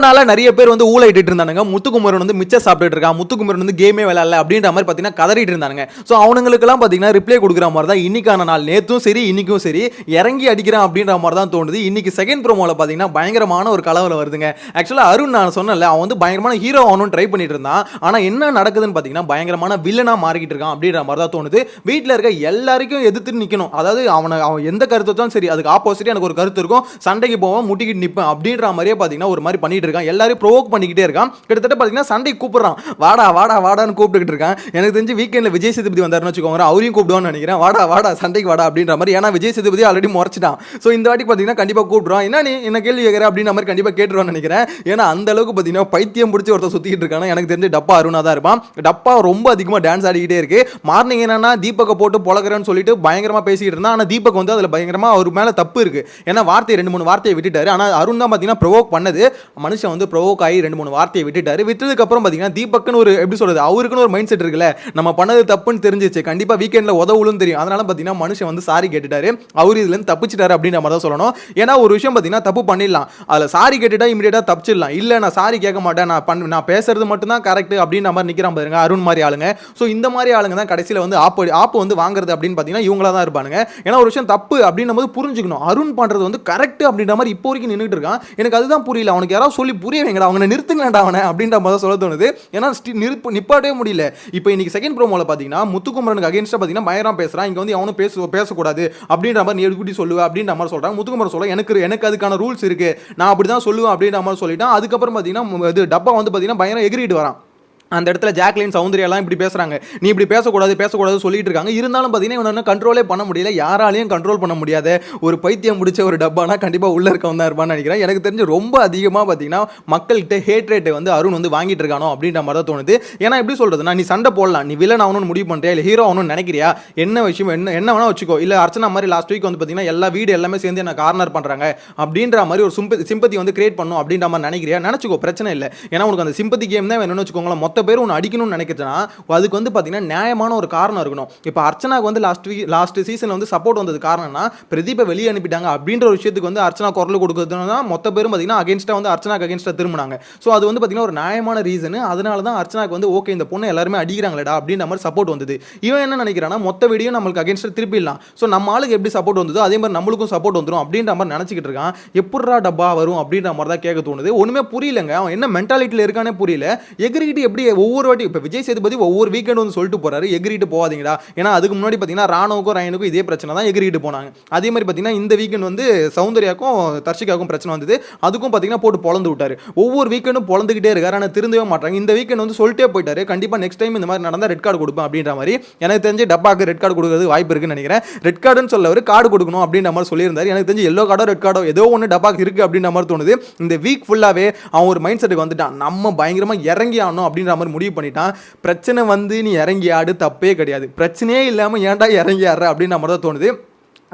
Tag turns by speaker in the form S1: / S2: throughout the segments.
S1: அதனால நிறைய பேர் வந்து ஊழிட்டு இருந்தானுங்க. முத்துக்குமரன் வந்து மிச்சம் சாப்பிட்டுட்டு இருக்கான். முத்துக்குமரன் வந்து கேமே விளையாடல அப்படின்ற மாதிரி பார்த்தீங்கன்னா கதறிட்டு இருந்தானுங்க. ஸோ அவனுங்களுக்கெல்லாம் பார்த்தீங்கன்னா ரிப்ளை கொடுக்குற மாதிரி தான் இன்னைக்கான நாள். நேற்றும் சரி இன்னைக்கும் சரி இறங்கி அடிக்கிறான் அப்படின்ற மாதிரி தான் தோணுது. இன்னைக்கு செகண்ட் ப்ரோமோவில் பார்த்தீங்கன்னா பயங்கரமான ஒரு கலவரம் வருதுங்க. ஆக்சுவலாக அருண் நான் சொன்னேன்ல அவன் வந்து பயங்கரமான ஹீரோ ஆகணும்னு ட்ரை பண்ணிட்டு இருந்தான். ஆனால் என்ன நடக்குதுன்னு பார்த்தீங்கன்னா பயங்கரமான வில்லனாக மாறிக்கிட்டு இருக்கான் அப்படின்ற மாதிரி தான் தோணுது. வீட்டில் இருக்க எல்லாருக்கும் எதிர்த்து நிற்கணும் அதாவது அவனை அவன் எந்த கருத்தும் சரி அதுக்கு ஆப்போசிட் எனக்கு ஒரு கருத்து இருக்கும். சண்டைக்கு போவோம் முட்டிக்கிட்டு நிற்பேன் அப்படின்ற மாதிரியே பார்த்தீங்கன்னா ஒரு மாதிரி பண்ணிட்டு இருக்கான் எல்லாரையும் ப்ரொவோக் பண்ணிக்கிட்டே இருக்கான். கிட்டத்தட்ட பார்த்தீங்கன்னா சண்டை கூப்பிடுறான். வாடா வாடா வாடான்னு கூப்பிட்டுக்கிட்டு இருக்கான். எனக்கு தெரிஞ்சு வீக்கெண்டில் விஜய் சேதுபதி வந்தாருன்னு வச்சுக்கோங்க அவரையும் கூப்பிடுவான்னு நினைக்கிறேன். வாடா வாடா சண்டைக்கு வாடா அப்படின்ற மாதிரி. ஏன்னா விஜய் சேதுபதி ஆல்ரெடி முறைச்சிட்டான். ஸோ இந்த வாட்டி பார்த்தீங்கன்னா கண்டிப்பாக கூப்பிடுவான் என்ன நீ என்ன கேள்வி கேட்குற அப்படின்ற மாதிரி கண்டிப்பாக கேட்டுருவான்னு நினைக்கிறேன். ஏன்னா அந்த அளவுக்கு பார்த்தீங்கன்னா பைத்தியம் பிடிச்சி ஒருத்தர் சுற்றிக்கிட்டு இருக்கானா? எனக்கு தெரிஞ்சு டப்பா அருணா தான் இருப்பான். டப்பா ரொம்ப அதிகமாக டான்ஸ் ஆடிக்கிட்டே இருக்கு. மார்னிங் என்னன்னா தீபக்கை போட்டு பொழக்கிறேன்னு சொல்லிட்டு பயங்கரமாக பேசிக்கிட்டு இருந்தான். ஆனால் தீபக் வந்து அதில் பயங்கரமாக அவர் மேலே தப்பு இருக்கு. ஏன்னா வார்த்தையை ரெண்டு மூணு வார்த்தையை விட்டுட்டாரு. ஆனால் அருண் தான் பார்த்தீங்கன்னா ப்ரொவோக் பண்ணது. மனுஷன் மனுஷன் வந்து ப்ரொவோக் ஆகி ரெண்டு மூணு வார்த்தையை விட்டுட்டாரு. விட்டதுக்கப்புறம் பார்த்தீங்கன்னா தீபக்னு ஒரு எப்படி சொல்கிறது அவருக்குன்னு ஒரு மைண்ட் செட் இருக்குல்ல. நம்ம பண்ணது தப்புன்னு தெரிஞ்சிச்சு. கண்டிப்பாக வீக்கெண்டில் உதவுலும் தெரியும். அதனால பார்த்தீங்கன்னா மனுஷன் வந்து சாரி கேட்டுட்டாரு. அவர் இதுலேருந்து தப்பிச்சிட்டாரு அப்படின்ற மாதிரி தான் சொல்லணும். ஏன்னா ஒரு விஷயம் பார்த்தீங்கன்னா தப்பு பண்ணிடலாம். அதில் சாரி கேட்டுட்டா இமீடியட்டாக தப்பிச்சிடலாம். இல்லை நான் சாரி கேட்க மாட்டேன். நான் பண்ண நான் பேசுறது மட்டும்தான் கரெக்ட் அப்படின்ற மாதிரி நிற்கிறான் பாருங்க அருண் மாதிரி ஆளுங்க. ஸோ இந்த மாதிரி ஆளுங்க தான் கடைசியில் வந்து ஆப்பு ஆப்பு வந்து வாங்குறது அப்படின்னு பார்த்தீங்கன்னா இவங்களா தான் இருப்பானுங்க. ஏன்னா ஒரு விஷயம் தப்பு அப்படின்னும் போது புரிஞ்சுக்கணும். அருண் பண்ணுறது வந்து கரெக்ட் அப்படின்ற மாதிரி இப்போ வரைக்கும் நின்றுட்டு இருக்கான். எனக்கு அதுதான் புரியல. அவனுக்கு யாராவது சொல்லி புரிய வைங்கடா அவனை நிறுத்துங்களேன்டா அவனை அப்படின்ற மாதிரி தான் சொல்ல தோணுது. ஏன்னா ஸ்டி- நிறுப்பு நிப்பாட்டவே முடியல. இப்போ இன்னைக்கு செகண்ட் ப்ரோமோவில் பார்த்தீங்கன்னா முத்துக்குமரனுக்கு அகேன்ஸ்டாக பார்த்தீங்கன்னா பயங்கரம் பேசுகிறான் இங்கே வந்து அவனும் பேச பேசக்கூடாது அப்படின்ற மாதிரி நீ எப்படி சொல்லுவேன் அப்படின்ற மாதிரி சொல்கிறான் முத்துக்குமரன் சொல்ல எனக்கு எனக்கு அதுக்கான ரூல்ஸ் இருக்குது நான் அப்படி தான் சொல்லுவேன் அப்படின்ற மாதிரி சொல்லிட்டான். அதுக்கப்புறம் பார்த்தீங்கன்னா இது டப்பா வந்து பார்த்தீங்கன்னா பயங்கரம் எகிரிட்டு வரான். அந்த இடத்துல ஜாக்லின் சௌந்தர்யாலாம் இப்படி பேசுகிறாங்க நீ இப்படி பேசக்கூடாது பேசக்கூடாது சொல்லிட்டு இருக்காங்க. இருந்தாலும் பார்த்தீங்கன்னா இவனை கண்ட்ரோலே பண்ண முடியல. யாராலையும் கண்ட்ரோல் பண்ண முடியாத. ஒரு பைத்தியம் முடிச்ச ஒரு டப்பானா கண்டிப்பாக உள்ள இருக்கவன் தான் இருப்பான்னு நினைக்கிறேன். எனக்கு தெரிஞ்சு ரொம்ப அதிகமாக பார்த்தீங்கன்னா மக்கள்கிட்ட ஹேட் ரேட்டை வந்து அருண் வந்து வாங்கிட்டு இருக்கானோ அப்படின்ற மாதிரி தான் தோணுது. ஏன்னா எப்படி சொல்றதுன்னா நீ சண்டை போடலாம். நீ வில்லன் ஆகணும்னு முடிவு பண்ணுறியா இல்லை ஹீரோ ஆகணும்னு நினைக்கிறியா? என்ன விஷயம்? என்ன என்ன வேணா வச்சுக்கோ. இல்லை அர்ச்சனா மாதிரி லாஸ்ட் வீக் வந்து பார்த்தீங்கன்னா எல்லா வீடு எல்லாமே சேர்ந்து என்ன கார்னர் பண்ணுறாங்க அப்படின்ற மாதிரி ஒரு சிம்பதி சிம்பத்தி வந்து கிரியேட் பண்ணும் அப்படின்ற மாதிரி நினைக்கிறியா? நினச்சிக்கோ பிரச்சனை இல்லை. ஏன்னா உனக்கு அந்த சிம்பத்தி கேம் தான் வேணும்னு வச்சுக்கோங்களேன். மொத்த பேர் உன்னை அடிக்கணும்னு நினைக்கிறதுனா அதுக்கு வந்து பார்த்தீங்கன்னா நியாயமான ஒரு காரணம் இருக்கணும். இப்போ அர்ச்சனாக்கு வந்து லாஸ்ட் வீக் லாஸ்ட் சீசனில் வந்து சப்போர்ட் வந்தது காரணம்னா பிரதீப்பை வெளியே அனுப்பிட்டாங்க அப்படின்ற ஒரு விஷயத்துக்கு வந்து அர்ச்சனா குரல் கொடுக்குறதுனா மொத்த பேரும் பார்த்தீங்கன்னா அகேன்ஸ்டாக வந்து அர்ச்சனாக்கு அகேன்ஸ்டாக திரும்பினாங்க. ஸோ அது வந்து பார்த்தீங்கன்னா ஒரு நியாயமான ரீசன் அதனால தான் அர்ச்சனாக்கு வந்து ஓகே இந்த பொண்ணு எல்லாருமே அடிக்கிறாங்களடா அப்படின்ற மாதிரி சப்போர்ட் வந்தது. இவன் என்ன நினைக்கிறான்னா மொத்த வீடியோ நம்மளுக்கு அகேன்ஸ்டாக திருப்பிடலாம். ஸோ நம்ம ஆளுக்கு எப்படி சப்போர்ட் வந்ததோ அதே மாதிரி நம்மளுக்கும் சப்போர்ட் வந்துடும் அப்படின்ற மாதிரி நினச்சிக்கிட்டு இருக்கான். எப்பட்றா டப்பா வரும் அப்படின்ற மாதிரி தான் கேட்க தோணுது. ஒன்றுமே புரியலங்க. அவன் என்ன மென்டாலிட்டியில் இருக்கானே புரியல. எகிரிக்கிட்டு எப்படி ஒவ்வொரு வாட்டி இப்போ விஜய் சேதுபதி ஒவ்வொரு வீக்கெண்ட் வந்து சொல்லிட்டு போறாரு எகிரிட்டு போகாதீங்கடா. ஏன்னா அதுக்கு முன்னாடி பார்த்தீங்கன்னா ராணுவுக்கும் ரயனுக்கும் இதே பிரச்சனை தான் எகிரிட்டு போனாங்க. அதே மாதிரி பார்த்தீங்கன்னா இந்த வீக்கெண்ட் வந்து சௌந்தர்யாக்கும் தர்ஷிகாவுக்கும் பிரச்சனை வந்தது. அதுக்கும் பார்த்தீங்கன்னா போட்டு பொழந்து விட்டாரு. ஒவ்வொரு வீக்கெண்டும் பொழந்துக்கிட்டே இருக்காரு. ஆனால் திருந்தவே மாட்டாங்க இந்த வீக்கெண்ட் வந்து சொல்லிட்டே போயிட்டாரு. கண்டிப்பாக நெக்ஸ்ட் டைம் இந்த மாதிரி நடந்தால் ரெட் கார்டு கொடுப்பேன் அப்படின்ற மாதிரி. எனக்கு தெரிஞ்சு டப்பாக்கு ரெட் கார்டு கொடுக்கறது வாய்ப்பு இருக்குன்னு நினைக்கிறேன். ரெட் கார்டுன்னு சொல்ல ஒரு கார்டு கொடுக்கணும் அப்படின்ற மாதிரி சொல்லியிருந்தார். எனக்கு தெரிஞ்சு எல்லோ கார்டோ ரெட் கார்டோ ஏதோ ஒன்று டப்பாக்கு இருக்கு அப்படின்ற மாதிரி தோணுது. இந்த வீக் ஃபுல்லாகவே அவன் ஒரு மைண்ட் செட்டுக்கு வந்துட்டான். நம்ம பயங்கரமாக இறங்கி ஆனோம் அப்படின்ற மாதிரி முடிவு பண்ணிட்டான். பிரச்சனை வந்து நீ இறங்கி ஆடு தப்பே கிடையாது. பிரச்சனையே இல்லாமல் ஏன்டா இறங்கி ஆடுற அப்படின்னு நம்ம தான் தோணுது.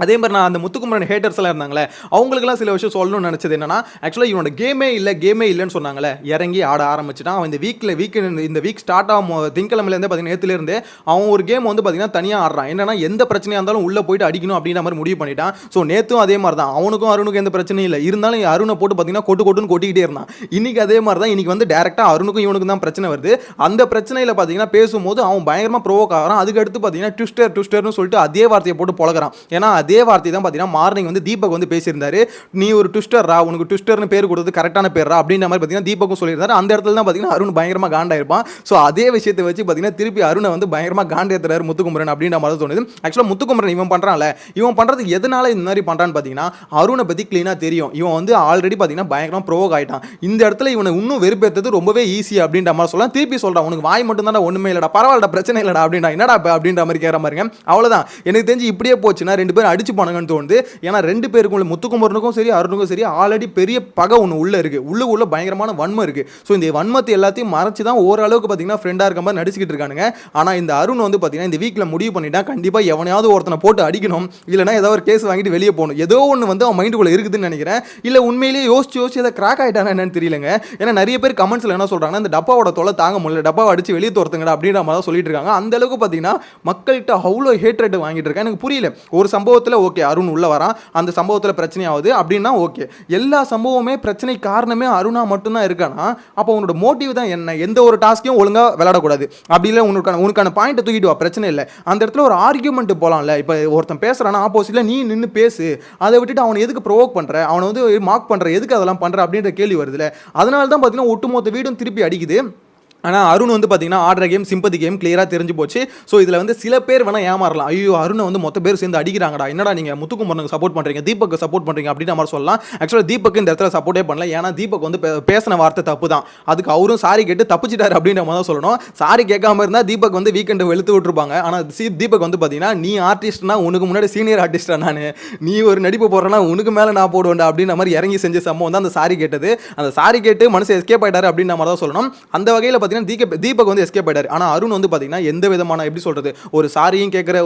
S1: அதே மாதிரி நான் அந்த முத்துக்குமரன் ஹேட்டர்ஸ்லாம் இருந்தாங்களே அவங்களுக்குலாம் சில விஷயம் சொல்லணும்னு நினச்சது என்னன்னா ஆக்சுவலாக இவனோட கேமே இல்லை கேமே இல்லைன்னு சொன்னாங்களே இறங்கி ஆட ஆரம்பிச்சிட்டான். அவன் இந்த வீக்கில் வீக் இந்த வீக் ஸ்டார்ட் ஆகும் திங்கக்கிழமையிலேருந்து பார்த்தீங்கன்னா நேற்றுலேருந்து அவன் ஒரு கேம் வந்து பார்த்தீங்கன்னா தனியாக ஆடுறான். என்னன்னா எந்த பிரச்சனையாக இருந்தாலும் உள்ளே போயிட்டு அடிக்கணும் அப்படின்ற மாதிரி முடிவு பண்ணிட்டான். ஸோ நேற்றும் அதே மாதிரி தான் அவனுக்கும் அருணுக்கும் எந்த பிரச்சனையும் இல்லை. இருந்தாலும் அருணை போட்டு பார்த்தீங்கன்னா கொட்டு கொட்டுன்னு கொட்டிக்கிட்டே இருந்தான். இன்றைக்கி அதே மாதிரி தான் இன்றைக்கி வந்து டேரெக்டாக அருணுக்கும் இவனுக்கும் தான் பிரச்சனை வருது. அந்த பிரச்சனையில் பார்த்தீங்கன்னா பேசும்போது அவன் பயங்கரமாக ப்ரோவோக் ஆகிறான். அதுக்கு அடுத்து பார்த்தீங்கன்னா ட்விஸ்டர் ட்விஸ்டர்னு சொல்லிட்டு அதே வார்த்தையை போட்டு பழகிறான் ஏன்னா அதே வார்த்தை தான் பார்த்தீங்கன்னா மார்னிங் வந்து தீபக் வந்து பேசியிருந்தாரு. நீ ஒரு ட்விஸ்டர்ரா உனக்கு ட்விஸ்டர்னு பேர் கொடுத்தது கரெக்டான பேர்ரா அப்படின்ற மாதிரி பார்த்தீங்கன்னா தீபக்கும் சொல்லியிருந்தாரு. அந்த இடத்துல தான் பார்த்தீங்கன்னா அருண் பயங்கரமாக காண்டாயிருப்பான். ஸோ அதே விஷயத்தை வச்சு பார்த்தீங்கன்னா திருப்பி அருணை வந்து பயங்கரமாக காண்டேத்துறாரு முத்துக்குமரன் அப்படின்ற மாதிரி தோணுது. ஆக்சுவலாக முத்துக்குமரன் இவன் பண்ணுறான்ல இவன் பண்ணுறது எதனால இந்த மாதிரி பண்ணுறான்னு பார்த்தீங்கன்னா அருணை பற்றி க்ளீனாக தெரியும். இவன் வந்து ஆல்ரெடி பார்த்தீங்கன்னா பயங்கரமாக ப்ரோவோக் ஆகிட்டான் இந்த இடத்துல இவனை இன்னும் வெறுப்பேற்றது ரொம்பவே ஈஸி அப்படின்ற மாதிரி சொல்லலாம். திருப்பி சொல்கிறான் உனக்கு வாய் மட்டும் தானே ஒன்றுமே இல்லைடா பரவாயில்லடா பிரச்சனை இல்லைடா அப்படின்னா என்னடா அப்படின்ற மாதிரி கேட்குற மாதிரிங்க. அவ்வளோதான் எனக்கு தெரிஞ்சு இப்படியே போச்சுன்னா ரெண்டு பேரும் அடிச்சு போனாங்கன்னு தோணுது. ஏன்னா ரெண்டு பேருக்கும் உள்ள முத்துக்குமரனுக்கும் சரி அருணுக்கும் சரி ஆல்ரெடி பெரிய பகை ஒன்று உள்ள இருக்கு. உள்ளுக்குள்ள பயங்கரமான வன்மம் இருக்கு. ஸோ இந்த வன்மத்தை எல்லாத்தையும் மறைச்சு தான் ஓரளவுக்கு பார்த்தீங்கன்னா ஃப்ரெண்டாக இருக்க மாதிரி நடிச்சுக்கிட்டு இருக்கானுங்க. ஆனால் இந்த அருண் வந்து பார்த்தீங்கன்னா இந்த வீக்கில் முடிவு பண்ணிட்டா கண்டிப்பாக எவனையாவது ஒருத்தனை போட்டு அடிக்கணும். இல்லைனா ஏதோ ஒரு கேஸ் வாங்கிட்டு வெளியே போகணும். ஏதோ ஒன்று வந்து அவன் மைண்டுக்குள்ளே இருக்குதுன்னு நினைக்கிறேன். இல்லை உண்மையிலேயே யோசிச்சு யோசிச்சு அதை கிராக் ஆகிட்டானா என்னன்னு தெரியலங்க. ஏன்னா நிறைய பேர் கமெண்ட்ஸில் என்ன சொல்கிறாங்கன்னா இந்த டப்பாவோட தொலை தாங்க முடியல. டப்பாவை அடிச்சு வெளியே துரத்துங்கடா அப்படின்ற மாதிரி தான் சொல்லிட்டு இருக்காங்க. அந்த அளவுக்கு பார்த்தீங்கன்னா மக்கள்கிட்ட அவ்வளோ ஹேட்ரட் வாங்கிட்டு இருக்கேன் எனக்கு புரியல. ஒரு சம்பவத்தை சம்பவத்தில் ஓகே அருண் உள்ள வரான். அந்த சம்பவத்தில் பிரச்சனை ஆகுது அப்படின்னா ஓகே. எல்லா சம்பவமே பிரச்சனை காரணமே அருணா மட்டும்தான் இருக்கானா? அப்போ உன்னோட மோட்டிவ் தான் என்ன? எந்த ஒரு டாஸ்க்கையும் ஒழுங்காக விளையாடக்கூடாது. அப்படி இல்லை உனக்கான உனக்கான பாயிண்ட்டை தூக்கிட்டு வா பிரச்சனை இல்லை. அந்த இடத்துல ஒரு ஆர்கியூமெண்ட் போகலாம்ல இப்போ ஒருத்தன் பேசுறானா ஆப்போசிட்டில் நீ நின்று பேசு. அதை விட்டுட்டு அவனை எதுக்கு ப்ரோவோக் பண்ணுற அவனை வந்து மார்க் பண்ணுற எதுக்கு அதெல்லாம் பண்ணுற அப்படின்ற கேள்வி வருதுல. அதனால தான் பார்த்தீங்கன்னா ஒட்டுமொத்த வீடும் திருப்பி அடிக்குது. ஆனால் அருண் வந்து பார்த்தீங்கன்னா ஆடுற கேம் சிம்பதி கேம் கிளியராக தெரிஞ்சு போச்சு. ஸோ இதில் வந்து சில பேர் வேணால் ஏமாறலாம். ஐயோ அருணை வந்து மொத்த பேர் சேர்ந்து அடிக்கிறாங்கடா. என்னடா நீங்கள் முத்துக்குமரனுக்கு சப்போர்ட் பண்ணுறீங்க தீபக்கு சப்போர்ட் பண்ணுறீங்க அப்படின்னு மாதிரி சொல்லலாம். ஆக்சுவலாக தீபக் இந்த இடத்துல சப்போர்ட்டே பண்ணல. ஏன்னா தீபக் வந்து பேசின வார்த்தை தப்பு தான் அதுக்கு அவரும் சாரி கேட்டு தப்பிச்சிட்டாரு அப்படின்ற மாதிரி தான் சொல்லணும். சாரி கேட்காம இருந்தால் தீபக் வந்து வீக்கெண்டு வெளுத்து விட்டுருப்பாங்க. ஆனால் சீ தீபக் வந்து பார்த்தீங்கன்னா நீ ஆர்டிஸ்ட்னா உனக்கு முன்னாடி சீனியர் ஆர்டிஸ்டா நான். நீ ஒரு நடிப்பு போடுறேன்னா உனக்கு மேலே நான் போடுவேன்டா அப்படின்ற மாதிரி இறங்கி செஞ்ச சம்பவம் தான் அந்த சாரி கேட்டது. அந்த சாரி கேட்டு மனுஷன் எஸ்கேப் ஆகிட்டாரு அப்படின்ற மாதிரி தான் சொல்லணும். அந்த வகையில் பார்த்தீங்கன்னா தீபக் தீபக் வந்து எஸ்கேப் ஆயிட்டார். ஆனால் அருண் வந்து பார்த்தீங்கன்னா எந்த விதமான எப்படி சொல்கிறது ஒரு சாரியும் கேட்குற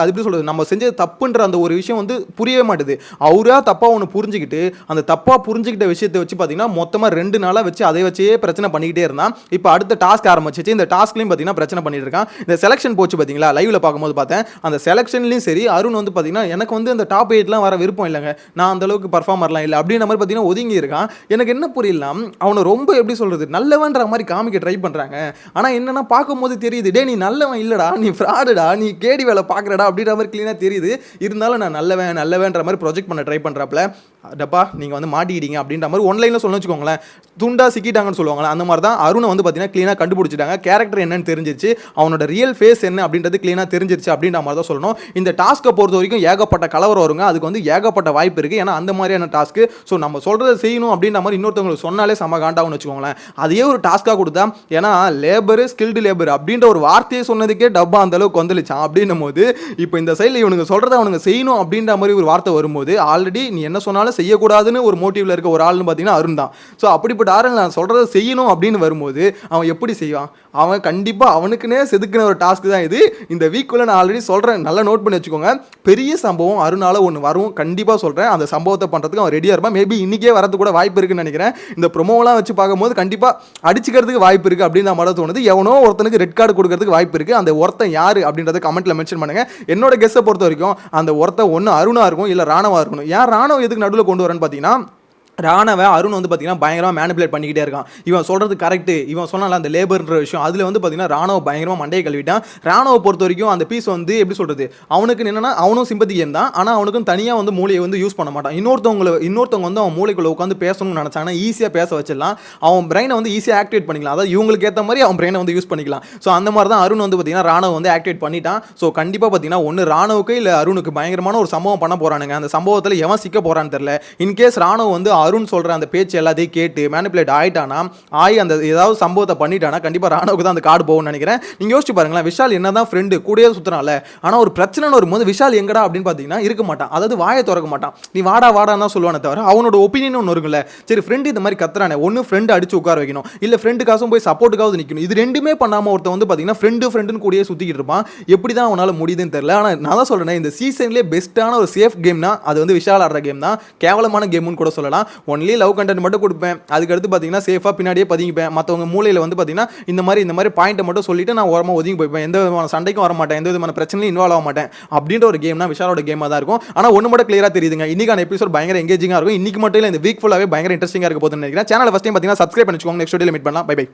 S1: அது எப்படி சொல்கிறது நம்ம செஞ்சது தப்புன்ற அந்த ஒரு விஷயம் வந்து புரியவே மாட்டுது. அவராக தப்பாக ஒன்று புரிஞ்சுக்கிட்டு அந்த தப்பாக புரிஞ்சுக்கிட்ட விஷயத்தை வச்சு பார்த்தீங்கன்னா மொத்தமாக ரெண்டு நாளாக வச்சு அதை வச்சே பிரச்சனை பண்ணிக்கிட்டே இருந்தான். இப்போ அடுத்த டாஸ்க் ஆரம்பிச்சிச்சு. இந்த டாஸ்க்லையும் பார்த்தீங்கன்னா பிரச்சனை பண்ணிட்டு இருக்கான். இந்த செலெக்ஷன் போச்சு பார்த்தீங்களா லைவில் பார்க்கும்போது பார்த்தேன். அந்த செலெக்ஷன்லையும் சரி அருண் வந்து பார்த்தீங்கன்னா எனக்கு வந்து அந்த டாப் எயிட்லாம் வர விருப்பம் இல்லைங்க. நான் அந்த அளவுக்கு பர்ஃபார்மர்லாம் இல்லை. அப்படின்ற மாதிரி பார்த்தீங்கன்னா ஒதுங்கி இருக்கான் எனக்கு என்ன புரியலாம் அவனை ரொம்ப எப்படி சொல்கிறது நல்லவன்ற மாதிரி காமிக்க ட்ரை பண்றாங்க. ஆனா என்னன்னா பார்க்கும்போது தெரியுது டே நீ நல்லவன் இல்லடா நீ ஃப்ராடுடா நீ கேடி வேலை பார்க்குறடா அப்படின்ற மாதிரி க்ளீனாக தெரியுது. இருந்தாலும் நான் நல்லவன் நல்லவன்ற மாதிரி ப்ரொஜெக்ட் பண்ண ட்ரை பண்ணுறாப்புல டப்பா நீங்கள் வந்து மாட்டிக்கிட்டீங்க அப்படின்ற மாதிரி ஒன்லைனில் சொல்லணும் வச்சுக்கோங்களேன். துண்டா சிக்கிட்டாங்கன்னு சொல்லுவாங்களே அந்த மாதிரி தான் அருணை வந்து பார்த்தீங்கன்னா க்ளீனாக கண்டுபிடிச்சிட்டாங்க. கேரக்டர் என்னன்னு தெரிஞ்சிருச்சு. அவனோட ரியல் ஃபேஸ் என்ன அப்படின்றது க்ளீனாக தெரிஞ்சிருச்சு அப்படின்ற மாதிரி தான் சொல்லணும். இந்த டாஸ்க்கை பொறுத்த வரைக்கும் ஏகப்பட்ட கலவரம் வருங்க. அதுக்கு வந்து ஏகப்பட்ட வாய்ப்பு இருக்குது ஏன்னா அந்த மாதிரியான டாஸ்க்கு ஸோ நம்ம சொல்கிறத செய்யணும் அப்படின்ற மாதிரி இன்னொருத்தவங்களுக்கு சொன்னாலே செம காண்டாகும்னு வச்சுக்கோங்களேன். அதையே ஒரு டாஸ்க்காக கொடுத்தா ஏன்னா லேபரு ஸ்கில்டு லேபர் அப்படின்ற ஒரு வார்த்தையை சொன்னதுக்கே டப்பா அந்த அளவுக்கு வந்துருச்சான் அப்படின்னும் போது இப்போ இந்த சைடில் இவனுங்க சொல்கிறத அவனுங்க செய்யணும் அப்படின்ற மாதிரி ஒரு வார்த்தை வரும்போது ஆல்ரெடி நீ என்ன சொன்னாலும் செய்யக்கூடாதுன்னு ஒரு மோட்டிவ்ல இருக்க ஒரு ஆள்னு பார்த்தீங்கன்னா அருண் தான். ஸோ அப்படிப்பட்ட ஆள் நான் சொல்கிறத செய்யணும் அப்படின்னு வரும்போது அவன் எப்படி செய்வான்? அவன் கண்டிப்பாக அவனுக்குன்னே செதுக்கின ஒரு டாஸ்க் தான் இது. இந்த வீக்குள்ள நான் ஆல்ரெடி சொல்கிறேன் நல்லா நோட் பண்ணி வச்சுக்கோங்க. பெரிய சம்பவம் அருணால ஒன்று வரும். கண்டிப்பாக சொல்கிறேன் அந்த சம்பவத்தை பண்ணுறதுக்கு அவன் ரெடியாக இருப்பான். மேபி இன்னிக்கே வரது கூட வாய்ப்பு இருக்குன்னு நினைக்கிறேன். இந்த ப்ரொமோலாம் வச்சு பார்க்கும்போது கண்டிப்பாக அடிச்சுக்கிறதுக்கு வாய்ப்பு இருக்குது அப்படின்னு நான் மட்டும் தோணுது. எவனோ ஒருத்தனுக்கு ரெட் கார்டு கொடுக்கறதுக்கு வாய்ப்பு இருக்குது அந்த ஒருத்தன் யார் அப்படின்றத கமெண்ட்டில் மென்ஷன் பண்ணுங்க. என்னோட கெஸ்ஸை பொறுத்த வரைக்கும் அந்த ஒருத்தன் ஒன்று அருணா இருக்கும் இல்லை ராணவாக இருக்கணும். ஏன் ராணவ எதுக்கு நடுவில் கொண்டு வரேன்னு பார்த்தீங்கன்னா ராணவ அருண் வந்து பார்த்தீங்கன்னா பயங்கரமாக மேனிபுலேட் பண்ணிக்கிட்டே இருக்கான். இவன் சொல்கிறது கரெக்ட் இவன் சொன்னால அந்த லேபர்ன்ற விஷயம். அதில் வந்து பார்த்தீங்கன்னா ராணுவ பயங்கரமாக மண்டையை கழுவிட்டான். ராணுவ பொறுத்த வரைக்கும் அந்த பீஸ் வந்து எப்படி சொல்கிறது அவனுக்கு என்னென்னா அவனும் சிம்பத்தியன் தான். ஆனால் அவனுக்கும் தனியாக வந்து மூளையை வந்து யூஸ் பண்ண மாட்டான். இன்னொருத்தவங்களை இன்னொருத்தவங்க வந்து அவன் மூளைக்குள்ள உட்காந்து பேசணும்னு நினச்சாங்கன்னா ஈஸியாக பேச வச்சிடலாம். அவன் பிரெயினை வந்து ஈஸியாக ஆக்டிவேட் பண்ணிக்கலாம். அதாவது இவங்களுக்கு ஏற்ற மாதிரி அவன் பிரெயினை வந்து யூஸ் பண்ணிக்கலாம். ஸோ அந்த மாதிரி தான் அருண் வந்து பார்த்தீங்கன்னா ராணுவ வந்து ஆக்டிவேட் பண்ணிட்டான். ஸோ கண்டிப்பாக பார்த்தீங்கன்னா ஒன்று ராணுவுக்கு இல்லை அருணுக்கு பயங்கரமான ஒரு சம்பவம் பண்ண போகிறானுங்க அந்த சம்பவத்தில் எவன் சிக்க போகிறான்னு தெரியல. இன்கேஸ் ராணுவ வந்து அருண் சொல்கிற அந்த பேச்சு எல்லாத்தையும் கேட்டு மேனிப்புலேட் ஆகிட்டானா ஆகி அந்த ஏதாவது சம்பவத்தை பண்ணிட்டானா கண்டிப்பாக ராணுவுக்கு தான் அந்த கார்டு போகும்னு நினைக்கிறேன். நீங்கள் யோசிச்சு பாருங்களேன் விஷால் என்ன தான் ஃப்ரெண்டு கூடயே சுற்றுறான்ல ஆனால் ஒரு பிரச்சனைன்னு வரும்போது விஷால் எங்கடா அப்படின்னு பார்த்தீங்கன்னா இருக்க மாட்டான். அதாவது வாயை திறக்க மாட்டான். நீ வாடா வாடான்னு தான் சொல்லுவானே தவிர அவனோட ஒப்பீனியன் ஒன்று இருக்குல்ல சரி ஃப்ரெண்டு இந்த மாதிரி கத்துறானே ஒன்று ஃப்ரெண்டு அடிச்சு உட்கார வைக்கணும். இல்லை ஃப்ரெண்டுக்காகவும் போய் சப்போர்ட்டுக்காவது நிற்கணும் இது ரெண்டுமே பண்ணாமல் ஒருத்தன் வந்து பார்த்தீங்கன்னா ஃப்ரெண்டு ஃப்ரெண்டுன்னு கூடயே சுற்றிக்கிட்டு இருப்பான். எப்படி தான் அவனால் முடியுதுன்னு தெரியல. ஆனால் நான் தான் சொல்கிறேன் இந்த சீசன்லேயே பெஸ்ட்டான ஒரு சேஃப் கேம்னா அது வந்து விஷால் ஆடுற கேம் தான். கேவலமான கேம்னு கூட சொல்லலாம். ஒன்லி லவ் கண்டென்ட் மட்டும் கொடுப்பேன். அதுக்கடுத்து பார்த்தீங்கன்னா சேஃபாக பின்னாடியே பதுங்கிப்பேன். மற்றவங்க மூலையில் வந்து பார்த்தீங்கன்னா இந்த மாதிரி இந்த மாதிரி பாயிண்ட்டை மட்டும் சொல்லிட்டு நான் ஓரமாக ஒதுங்கி போய்ப்பேன். எந்த விதமான சண்டைக்கும் வர மாட்டேன் எந்த விதமான பிரச்சனையும் இன்வால்வ் ஆக மாட்டேன். அப்படின்ற ஒரு கேம்னா விஷாலோட கேமாக தான் இருக்கும். ஆனால் ஒன்று மட்டும் கிளியராக தெரியுதுங்க. இன்றைக்கான எபிசோட் பயங்கர எங்கேஜிங்காக இருக்கும். இன்றைக்கி மட்டும் இல்லை இந்த வீக் ஃபுல்லாகவே பயங்கர இன்ட்ரெஸ்டிங்காக இருக்க போதுன்னு நினைக்கிறேன். சேனல் ஃபஸ்ட் டைம் பார்த்தீங்கன்னா சப்ஸ்கிரைப் பண்ணிக்கோங்க. நெக்ஸ்ட் வீடியோ மீட் பண்ணலாம். Bye bye